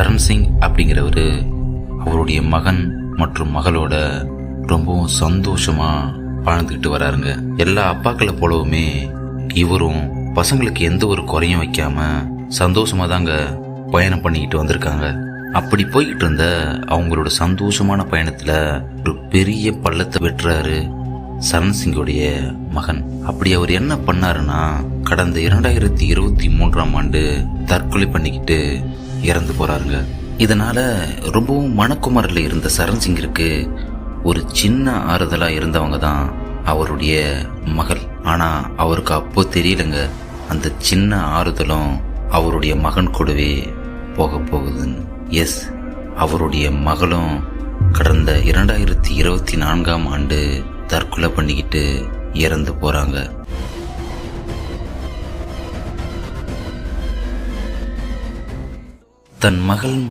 சரண் சிங் அப்படிங்கிறவர் அவருடைய மகன் மற்றும் மகளோட ரொம்பவும் சந்தோஷமாக வாழ்ந்துக்கிட்டு வராருங்க. எல்லா அப்பாக்களை போலவுமே இவரும் பசங்களுக்கு எந்த ஒரு குறையும் வைக்காம சந்தோஷமாக தாங்க பயணம் பண்ணிக்கிட்டு வந்திருக்காங்க. அப்படி போய்கிட்டு இருந்த அவங்களோட சந்தோஷமான பயணத்தில் ஒரு பெரிய பள்ளத்தை வெட்டுறாரு சரண் சிங்கோடைய மகன். அப்படி அவர் என்ன பண்ணாருன்னா கடந்த இரண்டாயிரத்தி இருபத்தி மூன்றாம் ஆண்டு தற்கொலை பண்ணிக்கிட்டு இறந்து போறாருங்க. இதனால ரொம்பவும் மணக்குமரில் இருந்த சரண் சிங்கிற்கு ஒரு சின்ன ஆறுதலா இருந்தவங்க தான் அவருடைய மகள். ஆனா அவருக்கு அப்போ தெரியலங்க. அந்த சின்ன ஆறுதலும் அவருடைய மகன் கூடவே போக போகுதுன்னு எஸ் அவருடைய மகளும் கடந்த இரண்டாயிரத்தி இருபத்தி நான்காம் ஆண்டு தற்கொலை பண்ணிக்கிட்டு இறந்து போறாங்க. தன் மகள்